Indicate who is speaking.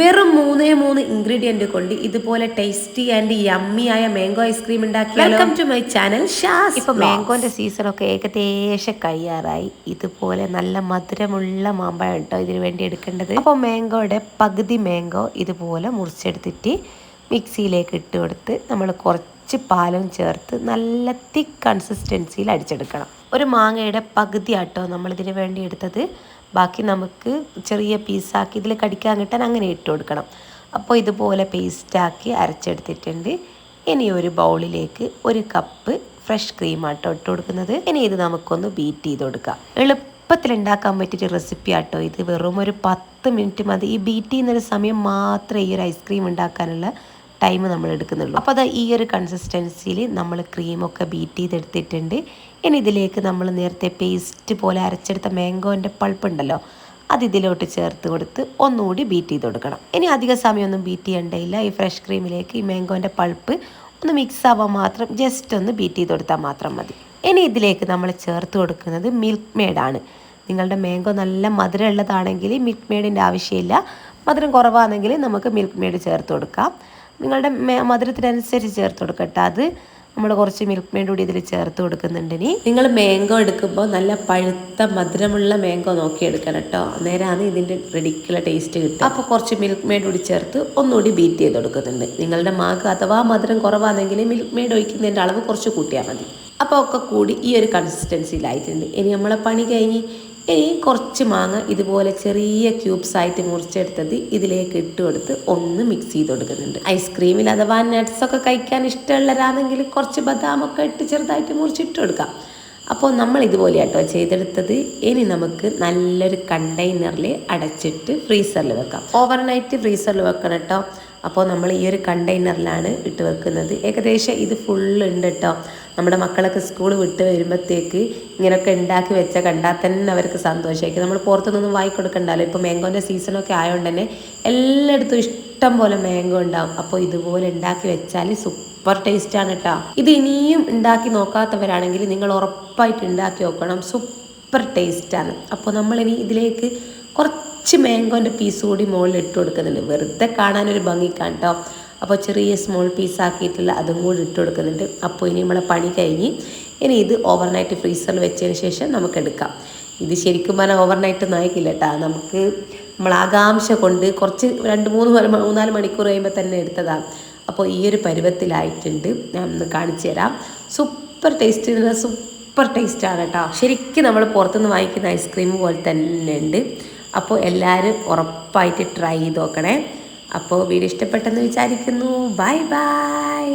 Speaker 1: വെറും മൂന്നേ മൂന്ന് ഇൻഗ്രീഡിയന്റ് കൊണ്ട് ഇതുപോലെ ടേസ്റ്റി ആൻഡ് യമ്മി ആയ മാംഗോ ഐസ്ക്രീം ഉണ്ടാക്കി വെൽക്കം ടു മൈ ചാനൽ ഷാസ്
Speaker 2: ഇപ്പൊ മാംഗോന്റെ സീസൺ ഒക്കെ ഏകദേശം കഴിയാറായി. ഇതുപോലെ നല്ല മധുരമുള്ള മാമ്പഴം കേട്ടോ ഇതിനു വേണ്ടി എടുക്കേണ്ടത്. അപ്പോൾ മാംഗോയുടെ പകുതി മാംഗോ ഇതുപോലെ മുറിച്ചെടുത്തിട്ട് മിക്സിയിലേക്ക് ഇട്ട് കൊടുത്ത് നമ്മൾ കുറച്ച് പാലും ചേർത്ത് നല്ല തിക്ക് കൺസിസ്റ്റൻസിയിൽ അടിച്ചെടുക്കണം. ഒരു മാങ്ങയുടെ പകുതി ആട്ടോ നമ്മൾ ഇതിന് വേണ്ടി എടുത്തത്. ബാക്കി നമുക്ക് ചെറിയ പീസാക്കി ഇതിൽ കടിക്കാൻ കിട്ടാൻ അങ്ങനെ ഇട്ട് കൊടുക്കണം. അപ്പോൾ ഇതുപോലെ പേസ്റ്റാക്കി അരച്ചെടുത്തിട്ടുണ്ട്. ഇനി ഒരു ബൗളിലേക്ക് ഒരു കപ്പ് ഫ്രഷ് ക്രീം ആട്ടോ ഇട്ട് കൊടുക്കുന്നത്. ഇനി ഇത് നമുക്കൊന്ന് ബീറ്റ് ചെയ്ത് കൊടുക്കാം. എളുപ്പത്തിൽ ഉണ്ടാക്കാൻ പറ്റിയൊരു റെസിപ്പി ആട്ടോ ഇത്. വെറും ഒരു പത്ത് മിനിറ്റ് മതി. ഈ ബീറ്റ് ചെയ്യുന്നൊരു സമയം മാത്രമേ ഈ ഒരു ഐസ്ക്രീം ഉണ്ടാക്കാനുള്ള ടൈം നമ്മൾ എടുക്കുന്നുള്ളൂ. അപ്പോൾ അത് ഈ ഒരു കൺസിസ്റ്റൻസിയിൽ നമ്മൾ ക്രീമൊക്കെ ബീറ്റ് ചെയ്തെടുത്തിട്ടുണ്ട്. ഇനി ഇതിലേക്ക് നമ്മൾ നേരത്തെ പേസ്റ്റ് പോലെ അരച്ചെടുത്ത മാംഗോന്റെ പൾപ്പ് ഉണ്ടല്ലോ അത് ഇതിലോട്ട് ചേർത്ത് കൊടുത്ത് ഒന്നുകൂടി ബീറ്റ് ചെയ്ത് കൊടുക്കണം. ഇനി അധിക സമയമൊന്നും ബീറ്റ് ചെയ്യേണ്ടയില്ല. ഈ ഫ്രഷ് ക്രീമിലേക്ക് ഈ മാംഗോന്റെ പൾപ്പ് ഒന്ന് മിക്സ് ആവാൻ മാത്രം ജസ്റ്റ് ഒന്ന് ബീറ്റ് ചെയ്ത് കൊടുത്താൽ മാത്രം മതി. ഇനി ഇതിലേക്ക് നമ്മൾ ചേർത്ത് കൊടുക്കുന്നത് മിൽക്ക് മെയ്ഡാണ് നിങ്ങളുടെ മാംഗോ നല്ല മധുരം ഉള്ളതാണെങ്കിൽ മിൽക്ക് മെയ്ഡിന്റെ ആവശ്യമില്ല. മധുരം കുറവാണെങ്കിൽ നമുക്ക് മിൽക്ക് മെയ്ഡ് ചേർത്ത് കൊടുക്കാം. നിങ്ങളുടെ മധുരത്തിനനുസരിച്ച് ചേർത്ത് കൊടുക്കട്ടെ. അത് നമ്മൾ കുറച്ച് മിൽക്ക് മെയ്ഡ് കൂടി ഇതിൽ ചേർത്ത് കൊടുക്കുന്നുണ്ട് ഇനി.
Speaker 1: നിങ്ങൾ മാംഗോ എടുക്കുമ്പോൾ നല്ല പഴുത്ത മധുരമുള്ള മാംഗോ നോക്കി എടുക്കണം കേട്ടോ അന്നേരമാണ് ഇതിന്റെ റെഡിക്കുള്ള ടേസ്റ്റ് കിട്ടുക. അപ്പോൾ കുറച്ച് മിൽക്ക് മെയ്ഡ് കൂടി ചേർത്ത് ഒന്നുകൂടി ബീറ്റ് ചെയ്ത് കൊടുക്കുന്നുണ്ട്. നിങ്ങളുടെ മാക്ക് അഥവാ മധുരം കുറവാണെങ്കിൽ മിൽക്ക് മെയ്ഡ് ഒഴിക്കുന്നതിന്റെ അളവ് കുറച്ച് കൂട്ടിയാൽ മതി. അപ്പോൾ ഒക്കെ കൂടി ഈ ഒരു കൺസിസ്റ്റൻസിയിലായിട്ടുണ്ട് ഇനി നമ്മളെ പണി കഴിഞ്ഞ് ഇനി കുറച്ച് മാങ്ങ ഇതുപോലെ ചെറിയ ക്യൂബ്സ് ആയിട്ട് മുറിച്ചെടുത്തത് ഇതിലേക്ക് ഇട്ട് കൊടുത്ത് ഒന്ന് മിക്സ് ചെയ്ത് കൊടുക്കുന്നുണ്ട്. ഐസ്ക്രീമിൽ അഥവാ നട്ട്സ് ഒക്കെ കഴിക്കാൻ ഇഷ്ടമുള്ളവരാണെങ്കിൽ കുറച്ച് ബദാമൊക്കെ ഇട്ട് ചെറുതായിട്ട് മുറിച്ചിട്ട് കൊടുക്കാം. അപ്പോൾ നമ്മൾ ഇതുപോലെ ആട്ടോ ചെയ്തെടുത്തത്. ഇനി നമുക്ക് നല്ലൊരു കണ്ടെയ്നറിൽ അടച്ചിട്ട് ഫ്രീസറിൽ വെക്കാം. ഓവർനൈറ്റ് ഫ്രീസറിൽ വെക്കണം കേട്ടോ അപ്പോൾ നമ്മൾ ഈ ഒരു കണ്ടെയ്നറിലാണ് ഇട്ട് വെക്കുന്നത്. ഏകദേശം ഇത് ഫുൾ ഉണ്ട് കേട്ടോ നമ്മുടെ മക്കളൊക്കെ സ്കൂൾ വിട്ട് വരുമ്പോഴത്തേക്ക് ഇങ്ങനെയൊക്കെ ഉണ്ടാക്കി വെച്ചാൽ കണ്ടാൽ തന്നെ അവർക്ക് സന്തോഷമായിരിക്കും. നമ്മൾ പുറത്തുനിന്നൊന്നും വാങ്ങി കൊടുക്കണ്ടല്ലോ ഇപ്പോൾ മാംഗോന്റെ സീസണൊക്കെ ആയതുകൊണ്ട് തന്നെ എല്ലായിടത്തും ഇഷ്ടം പോലെ മാംഗോ ഉണ്ടാവും. അപ്പോൾ ഇതുപോലെ ഉണ്ടാക്കി വെച്ചാൽ സൂപ്പർ ടേസ്റ്റാണ് കേട്ടോ ഇത് ഇനിയും ഉണ്ടാക്കി നോക്കാത്തവരാണെങ്കിൽ നിങ്ങൾ ഉറപ്പായിട്ട് ഉണ്ടാക്കി നോക്കണം. സൂപ്പർ ടേസ്റ്റാണ് അപ്പോൾ നമ്മളിനി ഇതിലേക്ക് കുറച്ച് മാംഗോന്റെ പീസ് കൂടി മുകളിൽ ഇട്ട് കൊടുക്കുന്നുണ്ട്. വെറുതെ കാണാനൊരു ഭംഗിക്കാൻ കേട്ടോ അപ്പോൾ ചെറിയ സ്മോൾ പീസ് ആക്കിയിട്ടുള്ള അതും കൂടി ഇട്ട് കൊടുക്കുന്നുണ്ട്. അപ്പോൾ ഇനി നമ്മളെ പണി കഴിഞ്ഞ് ഇനി ഇത് ഓവർനൈറ്റ് ഫ്രീസറിൽ വെച്ചതിന് ശേഷം നമുക്ക് എടുക്കാം. ഇത് ശരിക്കും പറഞ്ഞാൽ ഓവർനൈറ്റ് ഒന്നും ആയിക്കില്ല കേട്ടോ നമുക്ക് നമ്മൾ ആകാംക്ഷ കൊണ്ട് കുറച്ച് രണ്ട് മൂന്ന് മൂന്നാൽ മണിക്കൂർ കഴിയുമ്പോൾ തന്നെ എടുത്തതാണ് അപ്പോൾ ഈ ഒരു പരുവത്തിലായിട്ടുണ്ട്. ഞാൻ ഒന്ന് കാണിച്ചു തരാം. സൂപ്പർ ടേസ്റ്റ് സൂപ്പർ ടേസ്റ്റാണ് കേട്ടോ ശരിക്കും നമ്മൾ പുറത്തുനിന്ന് വാങ്ങിക്കുന്ന ഐസ്ക്രീം പോലെ തന്നെ ഉണ്ട്. അപ്പോൾ എല്ലാവരും ഉറപ്പായിട്ട് ട്രൈ ചെയ്ത് നോക്കണേ. അപ്പോൾ വീഡിയോ ഇഷ്ടപ്പെട്ടെന്ന് വിചാരിക്കുന്നു. Bye bye